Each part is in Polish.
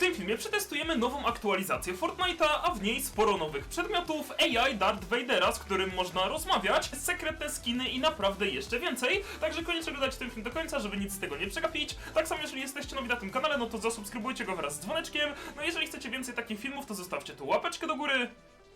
tym filmie przetestujemy nową aktualizację Fortnite'a, a w niej sporo nowych przedmiotów, AI Darth Vadera, z którym można rozmawiać, sekretne skiny i naprawdę jeszcze więcej. Także koniecznie oglądajcie ten film do końca, żeby nic z tego nie przegapić. Tak samo jeżeli jesteście nowi na tym kanale, no to zasubskrybujcie go wraz z dzwoneczkiem. No jeżeli chcecie więcej takich filmów, to zostawcie tu łapeczkę do góry.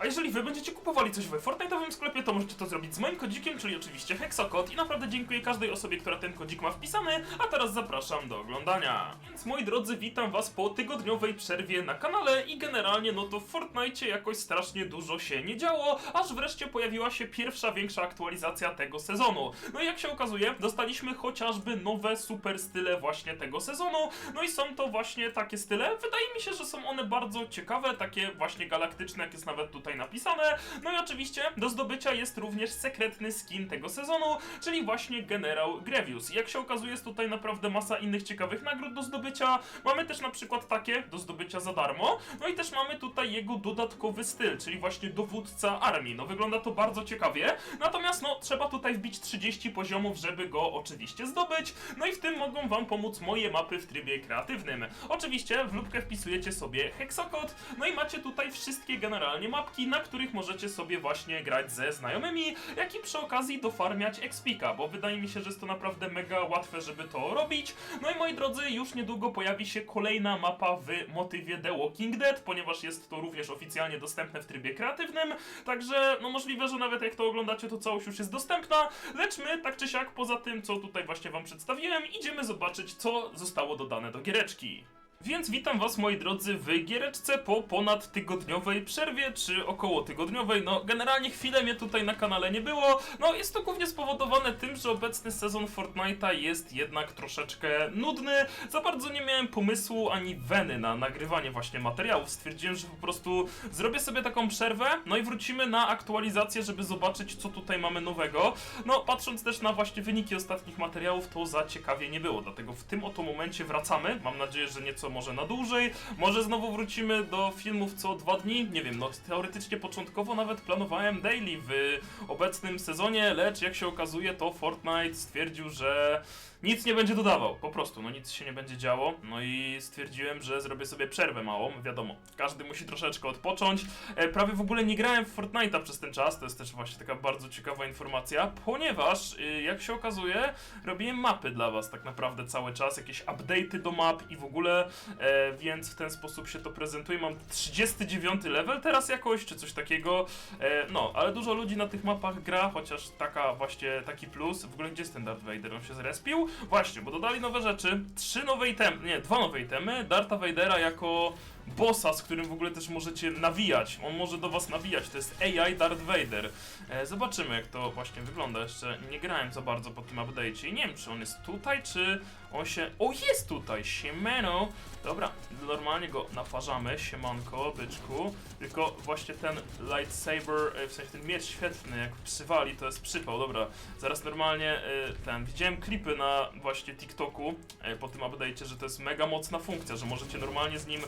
A jeżeli wy będziecie kupowali coś we Fortnite'owym sklepie, to możecie to zrobić z moim kodzikiem, czyli oczywiście Hexakod. I naprawdę dziękuję każdej osobie, która ten kodzik ma wpisany, a teraz zapraszam do oglądania. Więc moi drodzy, witam was po tygodniowej przerwie na kanale. I generalnie no to w Fortnite jakoś strasznie dużo się nie działo, aż wreszcie pojawiła się pierwsza większa aktualizacja tego sezonu. No i jak się okazuje, dostaliśmy chociażby nowe super style właśnie tego sezonu, no i są to właśnie takie style, wydaje mi się, że są one bardzo ciekawe, takie właśnie galaktyczne, jak jest nawet tutaj napisane. No i oczywiście do zdobycia jest również sekretny skin tego sezonu, czyli właśnie Generał Grievous. I jak się okazuje, jest tutaj naprawdę masa innych ciekawych nagród do zdobycia. Mamy też na przykład takie do zdobycia za darmo. No i też mamy tutaj jego dodatkowy styl, czyli właśnie dowódca armii. No wygląda to bardzo ciekawie. Natomiast no trzeba tutaj wbić 30 poziomów, żeby go oczywiście zdobyć. No i w tym mogą wam pomóc moje mapy w trybie kreatywnym. Oczywiście w lubkę wpisujecie sobie hexakod, no i macie tutaj wszystkie generalnie mapki, na których możecie sobie właśnie grać ze znajomymi, jak i przy okazji dofarmiać expika, bo wydaje mi się, że jest to naprawdę mega łatwe, żeby to robić. No i moi drodzy, już niedługo pojawi się kolejna mapa w motywie The Walking Dead, ponieważ jest to również oficjalnie dostępne w trybie kreatywnym, także no możliwe, że nawet jak to oglądacie, to całość już jest dostępna, lecz my, tak czy siak, poza tym, co tutaj właśnie wam przedstawiłem, idziemy zobaczyć, co zostało dodane do giereczki. Więc witam was moi drodzy w giereczce po ponad tygodniowej przerwie, czy około tygodniowej, no generalnie chwilę mnie tutaj na kanale nie było, no jest to głównie spowodowane tym, że obecny sezon Fortnite'a jest jednak troszeczkę nudny, za bardzo nie miałem pomysłu ani weny na nagrywanie właśnie materiałów, stwierdziłem, że po prostu zrobię sobie taką przerwę, no i wrócimy na aktualizację, żeby zobaczyć co tutaj mamy nowego, no patrząc też na właśnie wyniki ostatnich materiałów, to za ciekawie nie było, dlatego w tym oto momencie wracamy, mam nadzieję, że nieco może na dłużej, może znowu wrócimy do filmów co dwa dni, nie wiem, no teoretycznie początkowo nawet planowałem daily w obecnym sezonie, lecz jak się okazuje to Fortnite stwierdził, że nic nie będzie dodawał, po prostu, no nic się nie będzie działo, no i stwierdziłem, że zrobię sobie przerwę małą, wiadomo, każdy musi troszeczkę odpocząć, e, prawie w ogóle nie grałem w Fortnite'a przez ten czas, to jest też właśnie taka bardzo ciekawa informacja, ponieważ, y, jak się okazuje, robiłem mapy dla was tak naprawdę cały czas, jakieś update'y do map i w ogóle, e, więc w ten sposób się to prezentuje, mam 39 level teraz jakoś, czy coś takiego, e, no, ale dużo ludzi na tych mapach gra, chociaż taka właśnie, taki plus, w ogóle gdzie jest ten Darth Vader, on się zrespił? Właśnie, bo dodali nowe rzeczy, trzy nowe itemy, nie, dwa nowe itemy, Dartha Vadera jako bossa, z którym w ogóle też możecie nawijać, on może do was nawijać, to jest AI Darth Vader. E, zobaczymy jak to właśnie wygląda, jeszcze nie grałem za bardzo po tym update'cie i nie wiem czy on jest tutaj, czy on się... O, jest tutaj, siemano! Dobra, normalnie go naparzamy, siemanko, byczku, tylko właśnie ten lightsaber, e, w sensie ten miecz świetny, jak przywali, to jest przypał, dobra, zaraz normalnie e, ten, widziałem klipy na właśnie TikToku po tym update'cie, że to jest mega mocna funkcja, że możecie normalnie z nim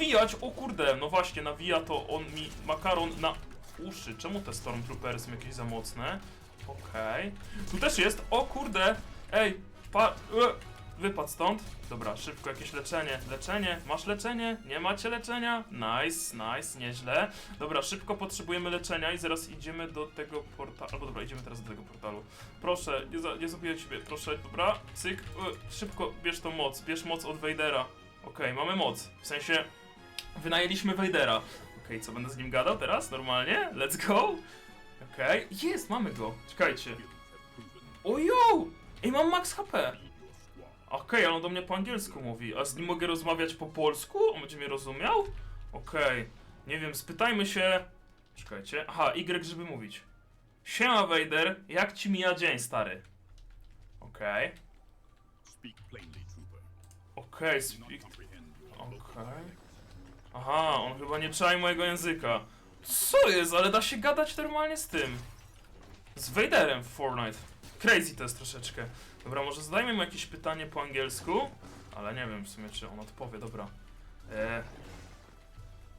nawijać, o kurde, no właśnie, nawija to on mi makaron na uszy, czemu te Stormtroopery są jakieś za mocne? Okej, tu też jest, o kurde, ej, pa... E, Wypad stąd. Dobra, szybko jakieś leczenie. Leczenie. Masz leczenie? Nie macie leczenia? Nice, nice, nieźle. Dobra, szybko potrzebujemy leczenia i zaraz idziemy do tego portalu. Albo dobra, idziemy teraz do tego portalu. Proszę, nie, za, nie zabiję ciebie, proszę, dobra. Cyk, y, szybko bierz tą moc. Bierz moc od Vadera. Okej, mamy moc. W sensie, wynajęliśmy Vadera. Okej, co będę z nim gadał teraz? Normalnie? Let's go. Okej, jest, mamy go. Czekajcie. Ojo! Ej, mam max HP. Okej, ale on do mnie po angielsku mówi. A z nim mogę rozmawiać po polsku? On będzie mnie rozumiał? Okej. Nie wiem, spytajmy się... Czekajcie. Aha, Y, żeby mówić. Siema, Vader. Jak ci mija dzień, stary? Okej. Speak plainly, trooper. Okej, Do speak... not comprehend your Okej. Aha, on chyba nie czai mojego języka. Co jest? Ale da się gadać normalnie z tym. Z Vaderem w Fortnite. Crazy to jest troszeczkę. Dobra, może zadajmy mu jakieś pytanie po angielsku. Ale nie wiem w sumie, czy on odpowie. Dobra. E...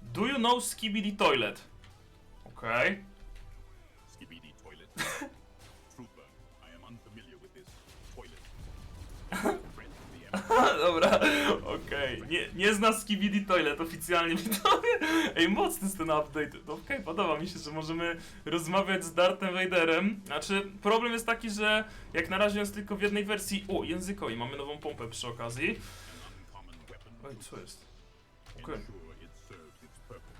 Do you know Skibidi Toilet? Okej. skibidi toilet. trooper, I am unfamiliar with this toilet. Dobra, okej. Nie, nie zna Skibidi Toilet oficjalnie widzowie. Ej, mocny jest ten update. No podoba mi się, że możemy rozmawiać z Darthem Vaderem. Znaczy, problem jest taki, że jak na razie jest tylko w jednej wersji. O, językowi, mamy nową pompę przy okazji. Oj, co jest? Okej.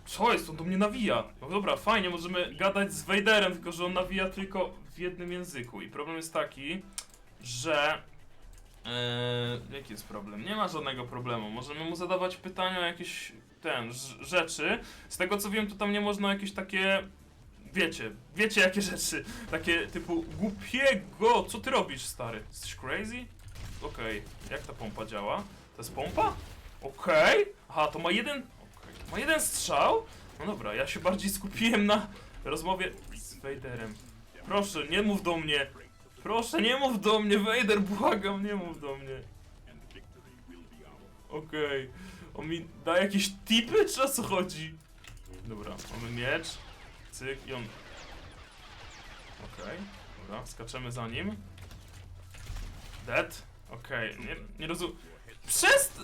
Co jest? On do mnie nawija. No dobra, fajnie, możemy gadać z Vaderem, tylko że on nawija tylko w jednym języku. I problem jest taki, że. Eee, jaki jest problem? Nie ma żadnego problemu. Możemy mu zadawać pytania jakieś ten, rz- rzeczy. Z tego co wiem, to tam nie można jakieś takie. Wiecie, wiecie jakie rzeczy. Takie typu głupiego. Co ty robisz, stary? Jesteś crazy? Okej, jak ta pompa działa? To jest pompa? Okej. Aha, to ma jeden. To ma jeden strzał? No dobra, ja się bardziej skupiłem na rozmowie z Vaderem. Proszę, nie mów do mnie. Proszę, nie mów do mnie, Vader, błagam, nie mów do mnie. Okej. On mi da jakieś tipy, czy o co chodzi? Dobra, mamy miecz. Cyk i on... Okej, dobra, skaczemy za nim. Dead. Okej, nie, nie rozumiem... Przest...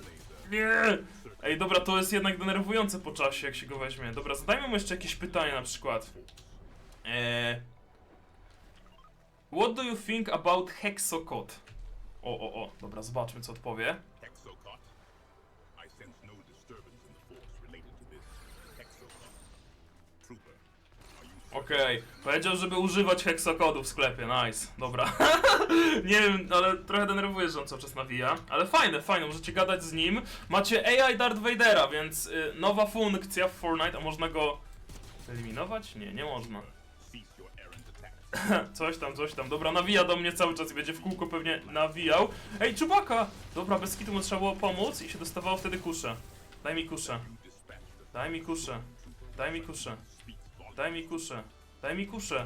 Nie! Ej, dobra, to jest jednak denerwujące po czasie, jak się go weźmie. Dobra, zadajmy mu jeszcze jakieś pytania na przykład. Eee... What do you think about Hexocode? O, o, o, dobra, zobaczmy co odpowie. Hexocot. I sense no disturbance in the force related to this. Hexocot. Trooper. Okej, powiedział, żeby używać heksakodu w sklepie, nice, dobra. nie wiem, ale trochę denerwuje, że on cały czas nawija, ale fajne, fajne, możecie gadać z nim. Macie AI Darth Vadera, więc y, nowa funkcja w Fortnite, a można go eliminować? Nie, nie można. Coś tam, coś tam, dobra, nawija do mnie cały czas i będzie w kółko pewnie nawijał. Ej, Czubaka! Dobra, bez kitu mu trzeba było pomóc i się dostawało wtedy kuszę. Daj mi the daj mi kuszę, daj mi volumes. daj mi kuszę, daj mi reads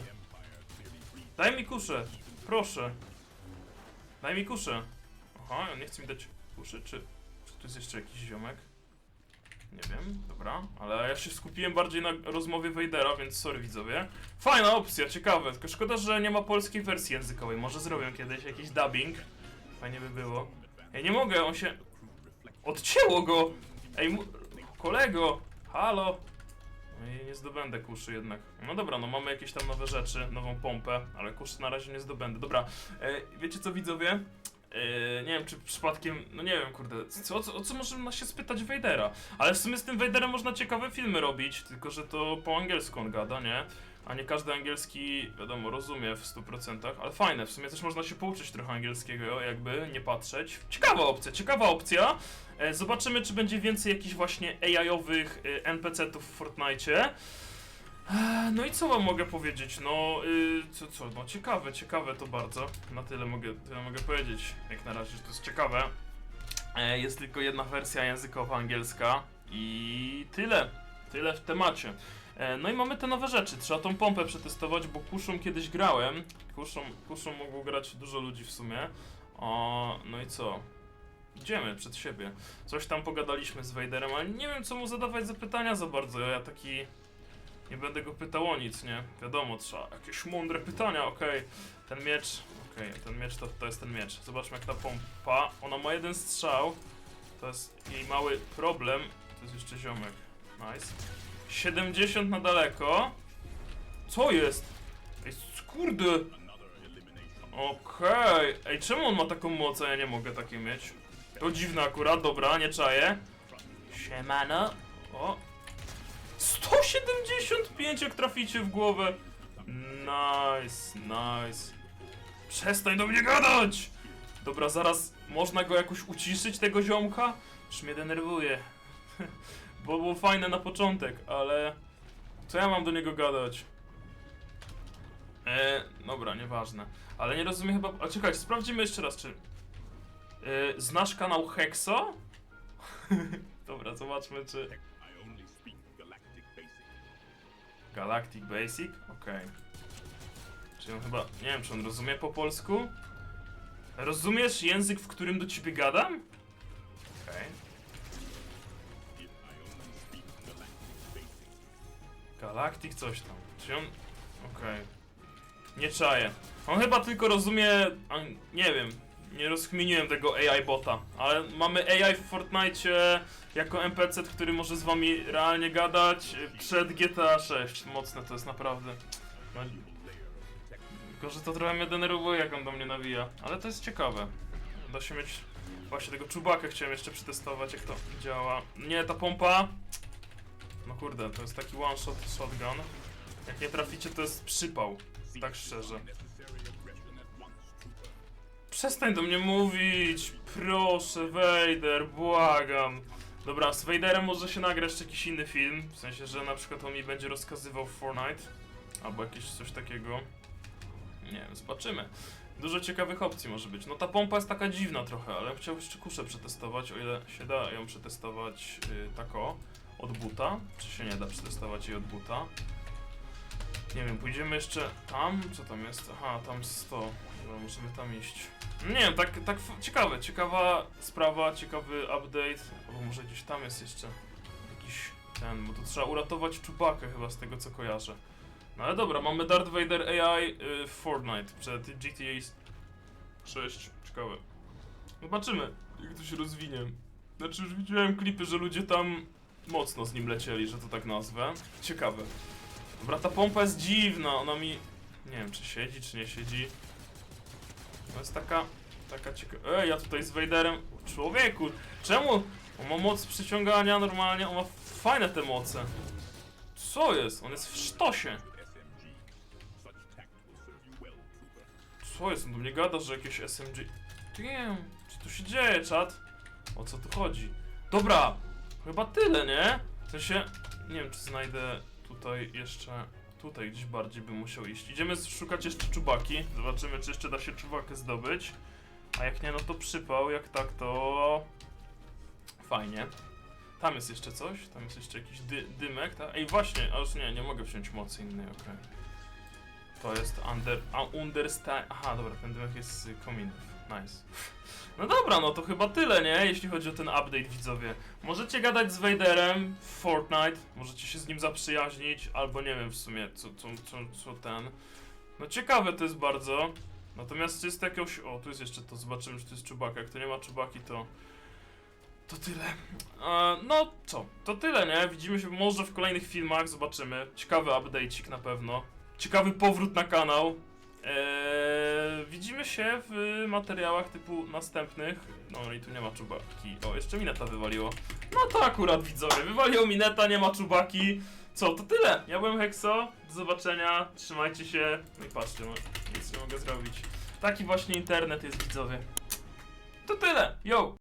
Daj mi kuszę, proszę. Daj mi kuszę. Aha, on nie chce mi dać kuszy, czy, czy tu jest jeszcze jakiś ziomek? Nie wiem, dobra, ale ja się skupiłem bardziej na rozmowie Vadera, więc sorry widzowie. Fajna opcja, ciekawe, tylko szkoda, że nie ma polskiej wersji językowej. Może zrobię kiedyś jakiś dubbing. Fajnie by było. Ej, nie mogę, on się... Odcięło go! Ej, mu... kolego! Halo! No i nie zdobędę kuszy jednak. No dobra, no mamy jakieś tam nowe rzeczy, nową pompę, ale kuszy na razie nie zdobędę. Dobra, e, wiecie co widzowie? E, nie wiem, czy przypadkiem, no nie wiem, kurde, co, o co, o co można się spytać Vadera? Ale w sumie z tym Vaderem można ciekawe filmy robić, tylko że to po angielsku on gada, nie? A nie każdy angielski, wiadomo, rozumie w 100%, ale fajne, w sumie też można się pouczyć trochę angielskiego, jakby nie patrzeć. Ciekawa opcja, ciekawa opcja. E, Zobaczymy, czy będzie więcej jakichś właśnie AI-owych e, NPC-ów w Fortnite. E, No i co wam mogę powiedzieć? No, y, co, co, no ciekawe, ciekawe to bardzo. Na tyle mogę, tyle mogę powiedzieć, jak na razie, że to jest ciekawe. E, Jest tylko jedna wersja językowa angielska i tyle. Tyle w temacie. E, No i mamy te nowe rzeczy. Trzeba tą pompę przetestować, bo kuszą kiedyś grałem. Kuszą, kuszą mogło grać dużo ludzi w sumie. O, no i co? Idziemy przed siebie. Coś tam pogadaliśmy z Vaderem, ale nie wiem co mu zadawać za pytania za bardzo. Ja taki. Nie będę go pytał o nic, nie? Wiadomo, trzeba jakieś mądre pytania, okej. Ten miecz. Okej, ten miecz to, to jest ten miecz. Zobaczmy jak ta pompa. Ona ma jeden strzał. To jest jej mały problem. To jest jeszcze ziomek. Nice. 70 na daleko. Co jest? Ej, kurde! Okej. Ej, czemu on ma taką moc, a ja nie mogę takiej mieć? To dziwne akurat, dobra, nie czaję. Siemano. O. 175 jak traficie w głowę. Nice, nice. Przestań do mnie gadać! Dobra, zaraz można go jakoś uciszyć, tego ziomka? Już mnie denerwuje. Bo było fajne na początek, ale... Co ja mam do niego gadać? E, dobra, nieważne. Ale nie rozumiem chyba. A czekajcie, sprawdzimy jeszcze raz, czy. E, znasz kanał Hexo? dobra, zobaczmy, czy. Galactic Basic? Okej. Czy on chyba. Nie wiem, czy on rozumie po polsku? Rozumiesz język, w którym do ciebie gadam? Okej. Speak galactic coś tam. Czy on. Okej. Nie czaję. On chyba tylko rozumie. Nie wiem. Nie rozkminiłem tego AI bota, ale mamy AI w Fortnite jako NPC, który może z wami realnie gadać przed GTA 6. Mocne to jest naprawdę. No, tylko, że to trochę mnie denerwuje, jak on do mnie nawija, ale to jest ciekawe. Da się mieć właśnie tego czubakę chciałem jeszcze przetestować, jak to działa. Nie, ta pompa. No kurde, to jest taki one shot shotgun. Jak nie traficie, to jest przypał. Tak szczerze. Przestań do mnie mówić! Proszę, Vader, błagam. Dobra, z Vaderem może się nagra jeszcze jakiś inny film. W sensie, że na przykład on mi będzie rozkazywał Fortnite. Albo jakieś coś takiego. Nie wiem, zobaczymy. Dużo ciekawych opcji może być. No ta pompa jest taka dziwna trochę, ale chciałbym jeszcze kuszę przetestować, o ile się da ją przetestować yy, tako od buta. Czy się nie da przetestować jej od buta? Nie wiem, pójdziemy jeszcze tam? Co tam jest? Aha, tam 100. Dobra, możemy tam iść. Nie tak, tak ciekawe, ciekawa sprawa, ciekawy update. Albo może gdzieś tam jest jeszcze jakiś ten, bo tu trzeba uratować czubakę chyba z tego co kojarzę. No ale dobra, mamy Darth Vader AI y, w Fortnite przed GTA 6. Ciekawe. Zobaczymy, jak to się rozwinie. Znaczy już widziałem klipy, że ludzie tam mocno z nim lecieli, że to tak nazwę. Ciekawe. Dobra, ta pompa jest dziwna, ona mi... Nie wiem, czy siedzi, czy nie siedzi. To jest taka... Taka ciekawa... Ej, ja tutaj z Vaderem... Człowieku, czemu? On ma moc przyciągania normalnie, on ma fajne te moce. Co jest? On jest w sztosie. Co jest? On do mnie gada, że jakieś SMG... Damn, co tu się dzieje, czat? O co tu chodzi? Dobra, chyba tyle, nie? W sensie, nie wiem czy znajdę tutaj jeszcze... Tutaj gdzieś bardziej bym musiał iść. Idziemy szukać jeszcze czubaki. Zobaczymy, czy jeszcze da się czubakę zdobyć. A jak nie, no to przypał. Jak tak, to... Fajnie. Tam jest jeszcze coś? Tam jest jeszcze jakiś dy dymek, tak? Ej, właśnie, a już nie, nie mogę wziąć mocy innej, okej. To jest under... A, understand... Aha, dobra, ten dymek jest z kominów. Nice. No dobra, no to chyba tyle, nie? Jeśli chodzi o ten update, widzowie. Możecie gadać z Vaderem w Fortnite, możecie się z nim zaprzyjaźnić, albo nie wiem w sumie, co, co, co, co ten... No ciekawe to jest bardzo. Natomiast jest jakiegoś... O, tu jest jeszcze to, zobaczymy, czy to jest czubaka. Jak to nie ma czubaki, to... To tyle. E, no co, to tyle, nie? Widzimy się może w kolejnych filmach, zobaczymy. Ciekawy update'ik na pewno. Ciekawy powrót na kanał. Eee, widzimy się w materiałach typu następnych. No i tu nie ma czubaki. O, jeszcze mineta wywaliło. No to akurat widzowie, wywaliło mineta, nie ma czubaki. Co, to tyle. Ja byłem Hexo, do zobaczenia, trzymajcie się. No i patrzcie, no, nic nie mogę zrobić. Taki właśnie internet jest widzowie. To tyle, yo!